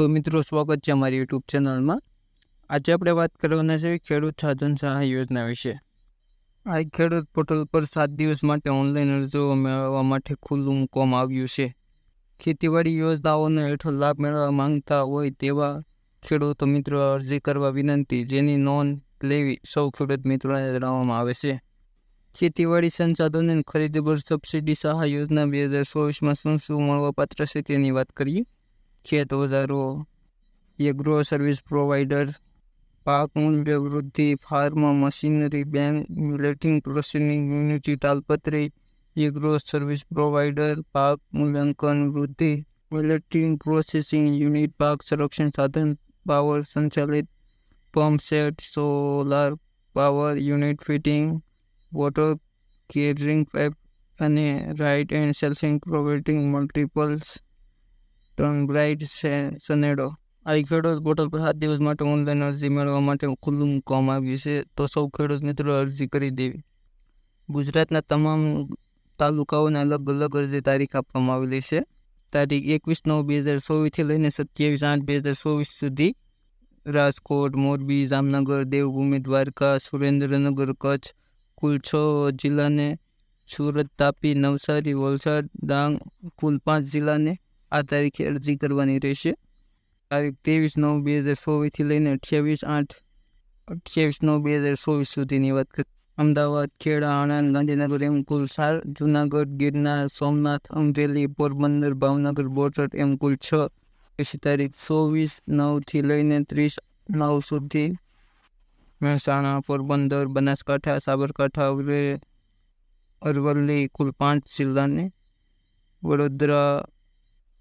તો મિત્રો, સ્વાગત છે અમારી યુટ્યુબ ચેનલમાં. આજે આપણે વાત કરવાના છે ખેડૂત સાધન સહાય યોજના વિશે. આ ખેડૂત પોર્ટલ પર સાત દિવસ માટે ઓનલાઈન અરજીઓ મેળવવા માટે ખુલ્લું મૂકવામાં આવ્યું છે. ખેતીવાડી યોજનાઓનો હેઠળ લાભ મેળવવા માંગતા હોય તેવા ખેડૂતો મિત્રો, અરજી કરવા વિનંતી, જેની નોંધ લેવી સૌ ખેડૂત મિત્રોને જણાવવામાં આવે છે. ખેતીવાડી સંસાધનોની ખરીદી પર સબસિડી સહાય યોજના બે હજાર ચોવીસમાં શું શું મળવાપાત્ર છે તેની વાત કરીએ. ખેત ઓજારો એગ્રો સર્વિસ પ્રોવાઈડર પાક મૂલ્ય વૃદ્ધિ ફાર્મ મશીનરી બેંક મિલેટિંગ પ્રોસેસિંગ યુનિટી તાલપત્રી એગ્રો સર્વિસ પ્રોવાઈડર પાક મૂલ્યાંકન, વૃદ્ધિ મિલેટિંગ પ્રોસેસિંગ યુનિટ પાક સંરક્ષણ, સાધન પાવર સંચાલિત pump set solar power unit fitting water catering pipe અને right and selling providing multiples turn છે સનેડો આ ખેડૂત પોર્ટલ પર સાત દિવસ માટે ઓનલાઈન અરજી મેળવવા માટે ખુલ્લું મૂકવામાં આવ્યું છે, તો સૌ ખેડૂત મિત્રો અરજી કરી દેવી. ગુજરાતના તમામ તાલુકાઓને અલગ અલગ અરજી તારીખ આપવામાં આવેલી છે. તારીખ એકવીસ નવ બે હજાર ચોવીસથી લઈને સત્યાવીસ આઠ બે હજાર ચોવીસ સુધી રાજકોટ, મોરબી, જામનગર, દેવભૂમિ, દ્વારકા, સુરેન્દ્રનગર, કચ્છ કુલ છ જિલ્લાને સુરત, તાપી, નવસારી, વલસાડ, ડાંગ કુલ પાંચ જિલ્લાને આ તારીખે અરજી કરવાની રહેશે. તારીખ ત્રેવીસ નવ બે હજાર ચોવીસથી લઈને અઠ્યાવીસ આઠ, અઠ્યાવીસ નવ બે હજાર ચોવીસ સુધીની વાત કરી અમદાવાદ, ખેડા, આણંદ, ગાંધીનગર, એમ કુલ ચાર જુનાગઢ, ગિરનાર, સોમનાથ, અમરેલી, પોરબંદર, ભાવનગર, બોટાદ, એમ કુલ છ. પછી તારીખ ચોવીસ નવથી લઈને ત્રીસ નવ સુધી મહેસાણા, પોરબંદર, બનાસકાંઠા, સાબરકાંઠા અરવલ્લી, કુલ પાંચ જિલ્લાને. વડોદરા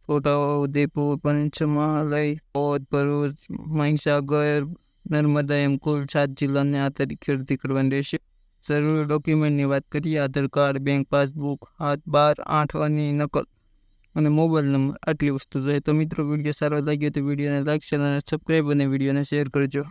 છોટાઉદેપુર પંચમહાલય પોત ભરૂચ, મહીસાગર, નર્મદા એમ કુલ સાત જિલ્લાને આ તરીકે અરજી કરવાની રહેશે. જરૂરી ડોક્યુમેન્ટની વાત કરીએ, આધાર કાર્ડ, બેંક પાસબુક, હાથ બાર, આઠ અને નકલ અને મોબાઈલ નંબર, આટલી વસ્તુ જોઈએ. તો મિત્રો, વીડિયો સારો લાગ્યો તો વિડીયોને લાઈક, ચેનલને સબસ્ક્રાઈબ અને વિડીયોને શેર કરજો.